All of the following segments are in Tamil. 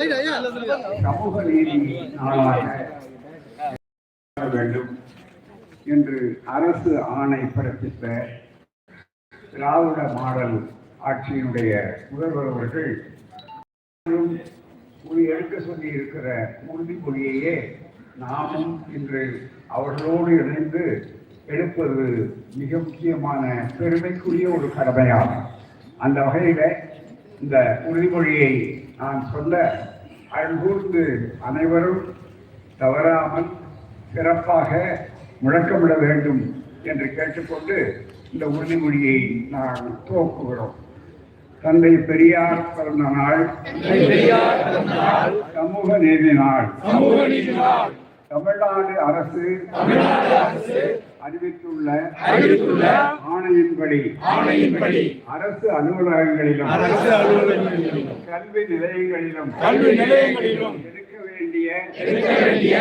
சமூக நீதி நாளாக வேண்டும் என்று அரசு ஆணை பிறப்பித்த திராவிட மாடல் ஆட்சியினுடைய முதல்வர் அவர்கள் ஒரு எடுக்க சொல்லி இருக்கிற உறுதிமொழியையே நாமும் இன்று அவர்களோடு இணைந்து எடுப்பது மிக முக்கியமான பெருமைக்குரிய ஒரு கடமையாகும். அந்த வகையில் இந்த உறுதிமொழியை நான் சொல்ல அன்பூர்ந்து அனைவரும் தவறாமல் சிறப்பாக முழக்கமிட வேண்டும் என்று கேட்டுக்கொண்டு இந்த உறுதிமொழியை நான் துவக்குகிறோம். தந்தை பெரியார் பிறந்த நாள். சமூக நீதி நாள். தமிழ்நாடு அரசு அறிவித்துள்ள ஆணையின்படி ஆணையின்படி அரசு அலுவலகங்களிலும் அரசு அலுவலகங்களிலும் கல்வி நிலையங்களிலும் கல்வி நிலையங்களிலும் எடுக்க வேண்டிய எடுக்க வேண்டிய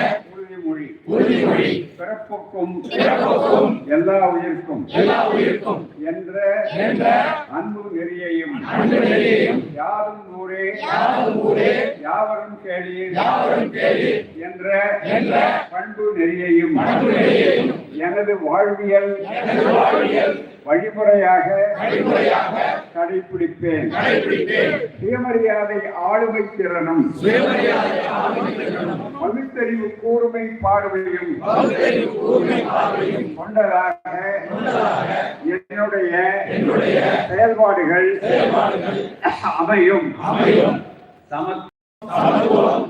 உறுதிமொழி உறுதிமொழி பிறப்புக்கும் பிறப்புக்கும் எல்லா உயிர்க்கும் எல்லா உயிருக்கும் என்ற என்ற அன்பு நெறியையும் அன்பு நெறியையும் யாரும் ஊரே யாரும் ஊரே யாவரும் கேளீர் யாவரும் கேளி என்ற என்ற பண்பு நெறியையும் அன்பு நெறியையும் எனது வாழ்வியல் எனது வாழ்வியல் வழிமுறையாக கடைபிடிப்பேன். சுயமரியாதை ஆளுமை திறனும் பகுத்தறிவு கூர்மை பார்வையும் கொண்டதாக என்னுடைய செயல்பாடுகள் அமையும். அமையும். சம சமத்துவம்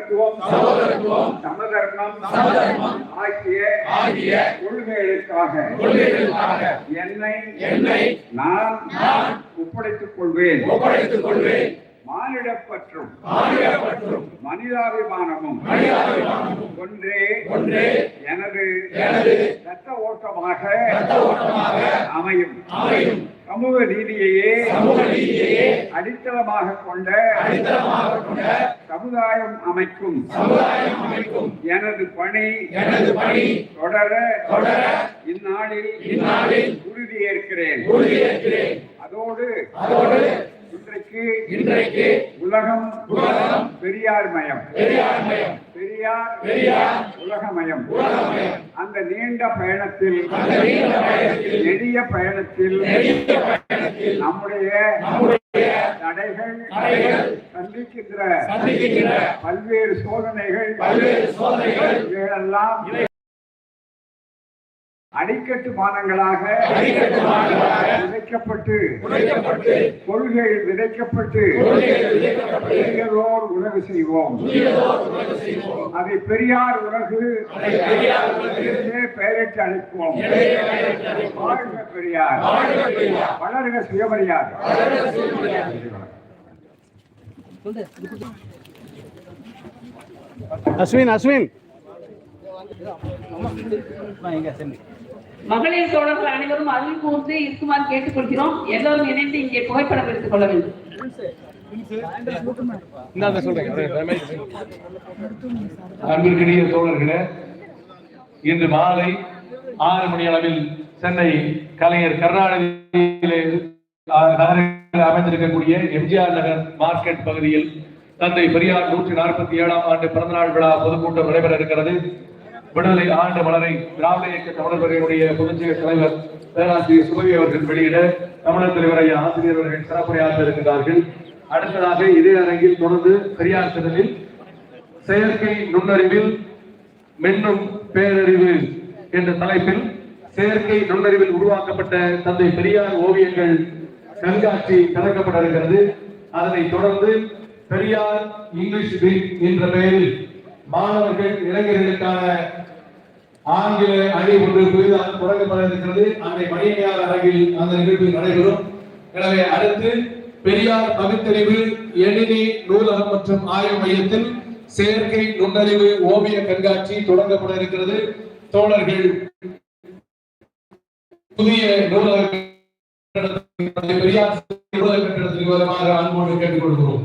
சகோதரத்துவம் சகோதரத்துவம் சமதர்மம் சமதர்மம் ஆகிய ஆகிய கொள்கைகளுக்காக கொள்கைகளுக்காக என்னை என்னை நான் நான் ஒப்படைத்துக் கொள்வேன் ஒப்படைத்துக் கொள்வேன் மானிடப்பற்றும் மாநிலப்பற்றும் மனிதாபிமானமும் மனிதாபிமானமும் ஒன்றே ஒன்றே எனது எனது ரத்த ஓட்டமாக ரத்த ஓட்டமாக அமையும். அமையும். சமூக நீதியையே அடித்தளமாக கொண்ட சமுதாயம் அமைக்கும். எனது பணி தொடர இந்நாளில் உறுதியேற்கிறேன். அதோடு இன்றைக்கு இன்றைக்கு உலகம் உலகம் பெரியார் மயம் பெரியார்மயம். பெரியார் பெரியார் உலகமயம். உலகமயம். அந்த நீண்ட பயணத்தில் அந்த நீண்ட பயணத்தில் நெடிய பயணத்தில் நெடிய பயணத்தில் நம்முடைய நம்முடைய தடைகள் தடைகள் சந்திக்கின்ற சந்திக்கின்ற பல்வேறு சோதனைகள் பல்வேறு சோதனைகள் இவைகளெல்லாம் அடிக்கட்டு மானங்களாக விதைக்கப்பட்டு உடைக்கப்பட்டு கொள்கை விதைக்கப்பட்டு கொள்கைகள் விதைக்கப்பட்டு பெரியதோர் உறவு செய்வோம். அதை பெரியார் உலகு பெயரிட்டு அழைப்போம். வாழ்க பெரியார். வளர்க சுயமரியாதை. அஸ்வின் அஸ்வின். மகளிர் தோழர்கள் அனைவரும் அருள் கூர்ந்து இருக்குமாறு கேட்டுக்கொள்கிறோம். எல்லோரும் இணைந்து இங்கே புகைப்படம் எடுத்துக் கொள்ள வேண்டும். அன்பிற்கினிய தோழர்களே இன்று மாலை ஆறு மணி அளவில் சென்னை கலைஞர் கருணாநிதியிலே நகரில் அமைந்திருக்கக்கூடிய எம்ஜிஆர் நகர் மார்க்கெட் பகுதியில் தந்தை பெரியார் நூற்றி நாற்பத்தி ஏழாம் ஆண்டு பிறந்தநாள் விழா பொதுக்கூட்டம் நடைபெற இருக்கிறது. விடுதலை ஆண்டு மலரை திராவிட இயக்க தமிழர் பேரவையினுடைய பொதுச்செயல் தலைவர் பேராசிரியர் சுபவி அவர்கள் வெளியிட தமிழர் தலைவர் ஐயா ஆசிரியர் அவர்கள் சிறப்புரையாற்ற இருக்கிறார்கள் அடுத்ததாக இதே அரங்கில் தொடர்ந்து பெரியார் திடலில் செயற்கை நுண்ணறிவில் மின்னும் பேரறிவு என்ற தலைப்பில் செயற்கை நுண்ணறிவில் உருவாக்கப்பட்ட தந்தை பெரியார் ஓவியங்கள் கண்காட்சி திறக்கப்பட இருக்கிறது அதனைத் தொடர்ந்து பெரியார் இங்கிலீஷ் வீக் என்ற பெயரில் மாணவர்கள் இளைஞர்களுக்கான ஆங்கில அணி ஒன்று புதிதாக தொடங்கப்பட இருக்கிறது அன்னை மணியமையார் அரங்கில் அந்த நிகழ்வு நடைபெறும். எனவே அடுத்து பெரியார் பகுத்தறிவு எணினி நூலகம் மற்றும் ஆய்வு மையத்தில் செயற்கை நுண்ணறிவு ஓவிய கண்காட்சி தொடங்கப்பட இருக்கிறது தோழர்கள் புதிய நூலக பெரியார் நூலக கட்டடத்திற்கு வருமாறு அன்போடு கேட்டுக்கொள்கிறோம்.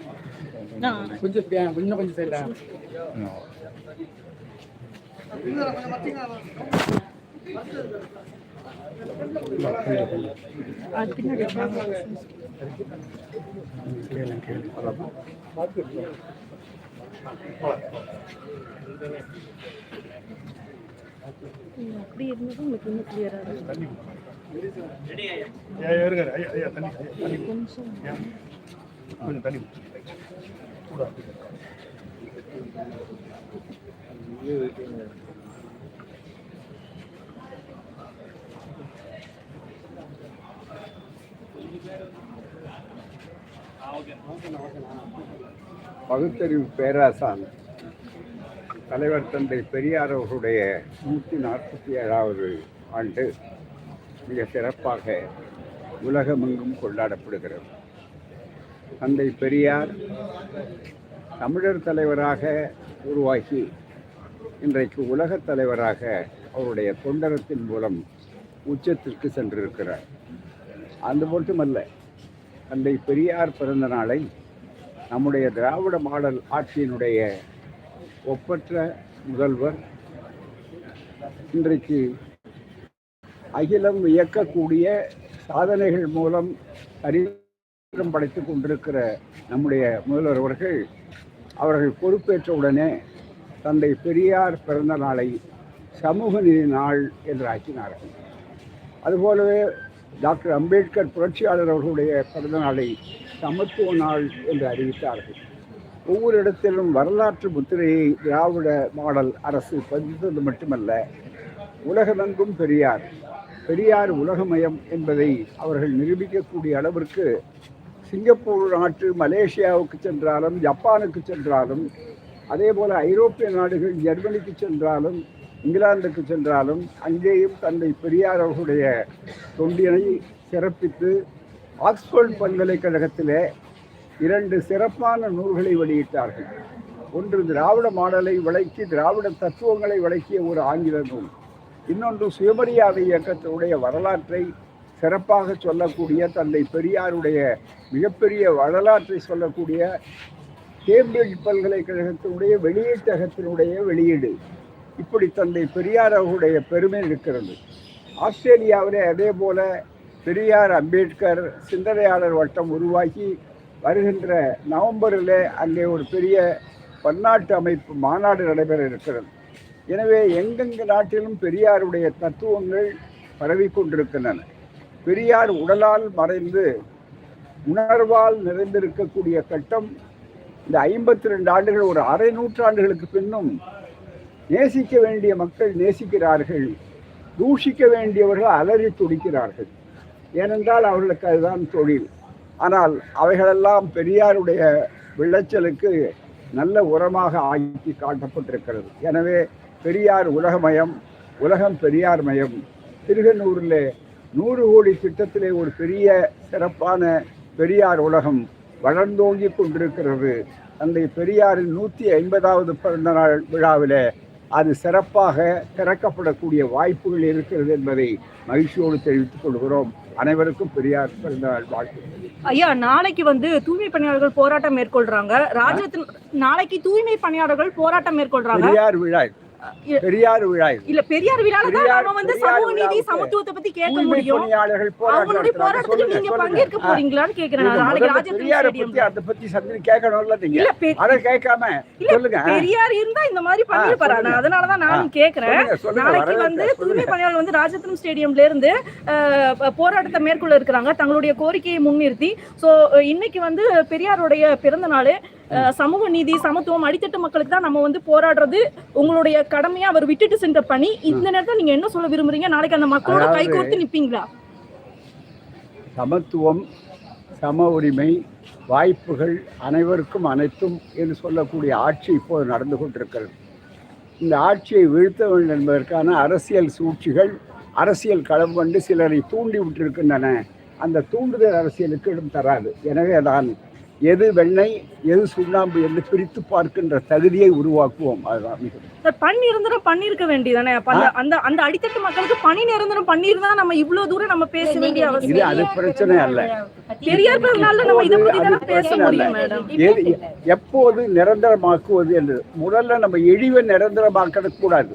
நிமிஷம் செய்தியாளர் சந்திப்பு பிறகு. அப்படி இருந்ததும் உங்களுக்கு இன்னும் கிளியரா இருக்கும் பகுத்தறிவு பேராசான் தலைவர் தந்தை பெரியார் அவர்களுடைய நூற்றி நாற்பத்தி ஏழாவது ஆண்டு மிக சிறப்பாக உலகமெங்கும் கொண்டாடப்படுகிறது. தந்தை பெரியார் தமிழர் தலைவராக உருவாகி இன்றைக்கு உலகத் தலைவராக அவருடைய தொண்டரத்தின் மூலம் உச்சத்திற்கு சென்றிருக்கிறார். அது மட்டுமல்ல தந்தை பெரியார் பிறந்த நாளை நம்முடைய திராவிட மாடல் ஆட்சியினுடைய ஒப்பற்ற முதல்வர் இன்றைக்கு அகிலம் இயக்கக்கூடிய சாதனைகள் மூலம் அறி அறிமுகம் படைத்துக் கொண்டிருக்கிற நம்முடைய முதல்வர் அவர்கள் அவர்கள் பொறுப்பேற்ற உடனே தந்தை பெரியார் பிறந்த நாளை சமூக நீதி நாள் என்று ஆக்கினார்கள். அதுபோலவே டாக்டர் அம்பேத்கர் புரட்சியாளர் அவர்களுடைய பிறந்த நாளை சமத்துவ நாள் என்று அறிவித்தார்கள். ஒவ்வொரு இடத்திலும் வரலாற்று முத்திரையை திராவிட மாடல் அரசு பதித்தது மட்டுமல்ல உலகமெங்கும் பெரியார் பெரியார் உலகமயம் என்பதை அவர்கள் நிரூபிக்கக்கூடிய அளவிற்கு சிங்கப்பூர் நாட்டு மலேசியாவுக்கு சென்றாலும் ஜப்பானுக்கு சென்றாலும் அதே போல் ஐரோப்பிய நாடுகள் ஜெர்மனிக்கு சென்றாலும் இங்கிலாந்துக்கு சென்றாலும் அங்கேயும் தந்தை பெரியார் அவர்களுடைய தொண்டினை சிறப்பித்து ஆக்ஸ்போர்ட் பல்கலைக்கழகத்திலே இரண்டு சிறப்பான நூல்களை வெளியிட்டார்கள். ஒன்று திராவிட மாடலை விளக்கி திராவிட தத்துவங்களை விளக்கிய ஒரு ஆங்கில நூல். இன்னொன்று சுயமரியாதை இயக்கத்தினுடைய வரலாற்றை சிறப்பாக சொல்லக்கூடிய தந்தை பெரியாருடைய மிகப்பெரிய வரலாற்றை சொல்லக்கூடிய கேம்பிரிட்ஜ் பல்கலைக்கழகத்தினுடைய வெளியீட்டகத்தினுடைய வெளியீடு. இப்படி தந்தை பெரியார் அவருடைய பெருமை இருக்கிறது. ஆஸ்திரேலியாவிலே அதே போல பெரியார் அம்பேத்கர் சிந்தனையாளர் வட்டம் உருவாக்கி வருகின்ற நவம்பரில் அங்கே ஒரு பெரிய பன்னாட்டு அமைப்பு மாநாடு நடைபெற இருக்கிறது. எனவே எங்கெங்கு நாட்டிலும் பெரியாருடைய தத்துவங்கள் பரவி கொண்டிருக்கின்றன. பெரியார் உடலால் மறைந்து உணர்வால் நிறைந்திருக்கக்கூடிய கட்டம் இந்த ஐம்பத்தி ரெண்டு ஆண்டுகள் ஒரு அரை நூற்றாண்டுகளுக்கு பின்னும் நேசிக்க வேண்டிய மக்கள் நேசிக்கிறார்கள் தூஷிக்க வேண்டியவர்கள் அலறி துடிக்கிறார்கள். ஏனென்றால் அவர்களுக்கு அதுதான் தொழில். ஆனால் அவைகளெல்லாம் பெரியாருடைய விளைச்சலுக்கு நல்ல உரமாக ஆக்கி காட்டப்பட்டிருக்கிறது. எனவே பெரியார் உலகமயம் உலகம் பெரியார் மயம் திருகனூரில் நூறு கோடி திட்டத்திலே ஒரு பெரிய சிறப்பான பெரியார் உலகம் வளர்ந்தோங்கி கொண்டிருக்கிறது. தந்தை பெரியாரின் நூற்றி ஐம்பதாவது பிறந்த நாள் விழாவிலே அது சிறப்பாக திறக்கப்படக்கூடிய வாய்ப்புகள் இருக்கிறது என்பதை மகிழ்ச்சியோடு தெரிவித்துக் கொள்கிறோம். அனைவருக்கும் பெரியார் பிறந்தநாள் வாழ்த்து ஐயா நாளைக்கு வந்து தூய்மை பணியாளர்கள் போராட்டம் மேற்கொள்றாங்க. ராஜரத்ன நாளைக்கு தூய்மை பணியாளர்கள் போராட்டம் மேற்கொள்றாங்க. பெரியார் விழா பெரியார் விழா. இல்ல பெரியார் விழால தான் நாம வந்து சமூக நீதி சமத்துவத்தை பத்தி கேட்க முடியும் அவங்களுடைய. போராட்டத்துக்கு நீங்க. பங்கேற்க. போறீங்களான்னு கேக்குறேன் நாளைக்கு முதல்ல ராஜேந்திரன் பெரியாரை பத்தி அதை பத்தி சந்திரி கேட்கணும்ல நீங்க அதை கேட்காம சொல்லுங்க பெரியார் இருந்தா இந்த மாதிரி பண்ணிருப்பாரா. நான் அதனாலதான் நானும் கேக்குறேன் நாளைக்கு வந்து தூய்மை. பணியாளர் வந்து ராஜரத்னம் ஸ்டேடியம்ல இருந்து போராட்டத்தை மேற்கொள்ள இருக்கிறாங்க தங்களுடைய கோரிக்கையை முன்னிறுத்தி சோ இன்னைக்கு வந்து பெரியாருடைய பிறந்த நாள் சமூக நீதி சமத்துவம் அடித்தட்டு மக்களுக்கு தான் நம்ம வந்து போராடுறது. உங்களுடைய கடமையா அவர் விட்டுட்டு சென்ற பணி. இந்த நேரத்துல நீங்க என்ன சொல்ல விரும்புறீங்க? நாளைக்கு அந்த மக்களோட கை கோர்த்து நிப்பீங்களா? சமத்துவம் சம உரிமை வாய்ப்புகள் அனைவருக்கும் அனைத்தும் என்று சொல்லக்கூடிய ஆட்சி இப்போது நடந்து கொண்டிருக்கிறது. இந்த ஆட்சியை வீழ்த்த வேண்டும் என்பதற்கான அரசியல் சூழ்ச்சிகள் அரசியல் களம் கொண்டு சிலரை தூண்டி விட்டிருக்கின்றன. அந்த தூண்டுதல் அரசியலுக்கு இடம் தராது. எனவே தான் எது வெண்ணெய் எது சுண்ணாம்பு என்று பிரித்து பார்க்கின்ற தகுதியை உருவாக்குவோம். அதுதான் மிக சார் பணி நிரந்தரம் பண்ணிருக்க வேண்டியதானே அந்த அந்த அந்த அடித்தட்டு மக்களுக்கு பணி நிரந்தரம் பண்ணிருந்தா நம்ம இவ்வளவு தூரம் நம்ம பேச வேண்டிய இது அவசியம் அது பிரச்சனை அல்ல. பெரியார் பிறந்தநாள்ல நம்ம இதை பத்தி தானே பேச முடியும். மேடம். எது எப்போது நிரந்தரமாக்குவது என்று முதல்ல நம்ம எழிவை நிரந்தரமாக்க கூடாது.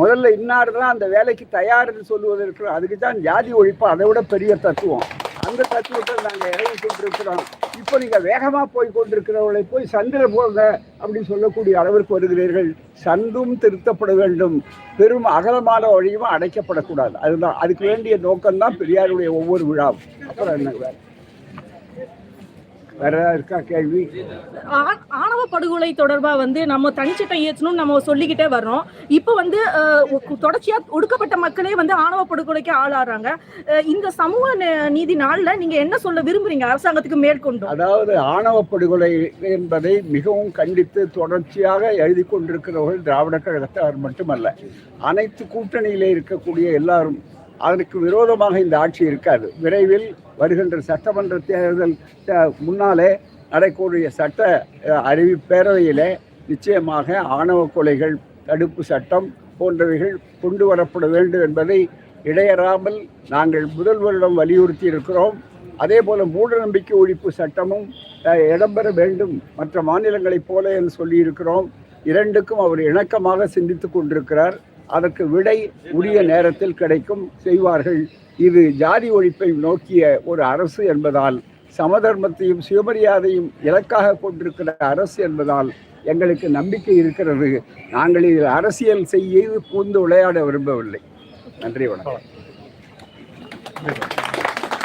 முதல்ல இன்னார் தான் அந்த வேலைக்கு தயார்னு சொல்லுவதற்கு அதுக்கு தான் ஜாதி ஒழிப்பு அதை விட பெரிய தத்துவம். அந்த தத்துவத்தில் நாங்கள் இறங்கி கொண்டிருக்கிறோம். இப்போ நீங்கள் வேகமாக போய் கொண்டிருக்கிறவர்களை போய் சந்திர போங்க அப்படின்னு சொல்லக்கூடிய அளவிற்கு வருகிறீர்கள். சந்தும் திருத்தப்பட வேண்டும். பெரும் அகலமான வழியும் அடைக்கப்படக்கூடாது. அதுதான் அதுக்கு வேண்டிய நோக்கம்தான் பெரியாருடைய ஒவ்வொரு விழாவும் அப்புறம் என்ன? வேற வேற இருக்கா? கேள்வி? ஆ- படுகொலை தொடர்பாக வந்து நம்ம தனிச்சட்டம் இயற்றணும்னு நம்ம சொல்லிக்கிட்டே வர்றோம். இப்போ வந்து தொடர்ச்சியாக ஒடுக்கப்பட்ட மக்களே வந்து ஆணவ படுகொலைக்கு ஆளாடுறாங்க இந்த சமூக நீதி நாளில் நீங்க என்ன சொல்ல விரும்புறீங்க? அரசாங்கத்துக்கு மேற்கொண்டு. அதாவது ஆணவ படுகொலை என்பதை மிகவும் கண்டித்து தொடர்ச்சியாக எழுதி கொண்டிருக்கிறவர்கள் திராவிட கழகத்தார் மட்டுமல்ல அனைத்து கூட்டணியிலே இருக்கக்கூடிய எல்லாரும் அதற்கு விரோதமாக இந்த ஆட்சி இருக்காது. விரைவில் வருகின்ற சட்டமன்ற தேர்தல் முன்னாலே நடக்கூடிய சட்ட அஹ், அறிவி பேரவையிலே நிச்சயமாக ஆணவ கொலைகள் தடுப்பு சட்டம் போன்றவைகள் கொண்டு வரப்பட வேண்டும் என்பதை இடையறாமல் நாங்கள் முதல்வரிடம் வலியுறுத்தி இருக்கிறோம். அதே போல மூடநம்பிக்கை ஒழிப்பு சட்டமும் இடம்பெற வேண்டும். மற்ற மாநிலங்களைப் போல என்று சொல்லியிருக்கிறோம். இரண்டுக்கும் அவர் இணக்கமாக சிந்தித்துக் கொண்டிருக்கிறார். அதற்கு விடை உரிய நேரத்தில் கிடைக்கும் செய்வார்கள். இது ஜாதி ஒழிப்பை நோக்கிய ஒரு அரசு என்பதால் சமதர்மத்தையும் சுயமரியாதையும் இலக்காக கொண்டிருக்கிற அரசு என்பதால் எங்களுக்கு நம்பிக்கை இருக்கிறது. நாங்கள் இதில் அரசியல் செய்து பூந்து விளையாட விரும்பவில்லை. நன்றி வணக்கம்.